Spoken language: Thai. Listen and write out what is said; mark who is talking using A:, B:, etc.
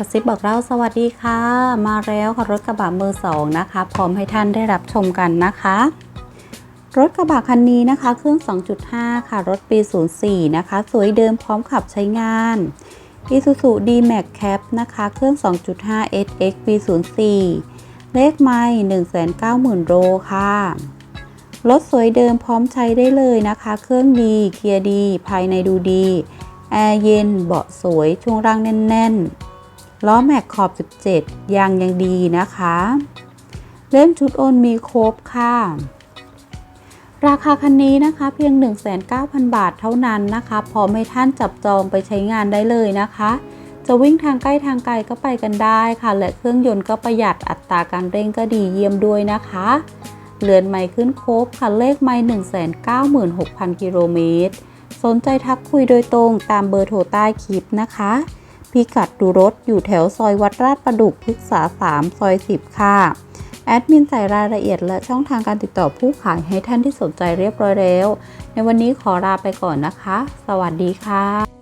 A: กระซิบบอกเราสวัสดีค่ะ มาแล้วค่ะรถกระบะมือสองนะคะ พร้อมให้ท่านได้รับชมกันนะคะ รถกระบะคันนี้นะคะ เครื่อง 2.5 ค่ะ รถปี 04 นะคะ สวยเดิมพร้อมขับใช้งาน Isuzu D-Max Cap นะคะ เครื่อง 2.5 SX ปี04 เลขไมล์190,000 โลค่ะ รถสวยเดิมพร้อมใช้ได้เลยนะคะ เครื่องดีเกียร์ดี ภายในดูดี แอร์เย็น เบาะสวย ช่วงล่างแน่น ๆ ล้อแม็กขอบ 17 ยางยังดีนะคะ เล่มชุดโอนมีครบค่ะ ราคาคันนี้นะคะเพียง 19,000บาทเท่านั้นนะคะ พอมให้ท่านจับจองไปใช้งานได้เลยนะคะ จะวิ่งทางใกล้ทางไกลก็ไปกันได้ค่ะ และเครื่องยนต์ก็ประหยัดอัตราการเร่งก็ดีเยี่ยมด้วยนะคะเรือนไม้ขึ้นครบค่ะเลขไม้196,000 กิโลเมตร สนใจทักคุยโดยตรงตามเบอร์โทรใต้คลิปนะคะ พิกัดดูรถอยู่แถวซอยวัดราชประดุกพฤกษา 3 ซอย 10 ค่ะ แอดมินใส่รายละเอียดและช่องทางการติดต่อผู้ขายให้ท่านที่สนใจเรียบร้อยแล้ว ในวันนี้ขอลาไปก่อนนะคะ สวัสดีค่ะ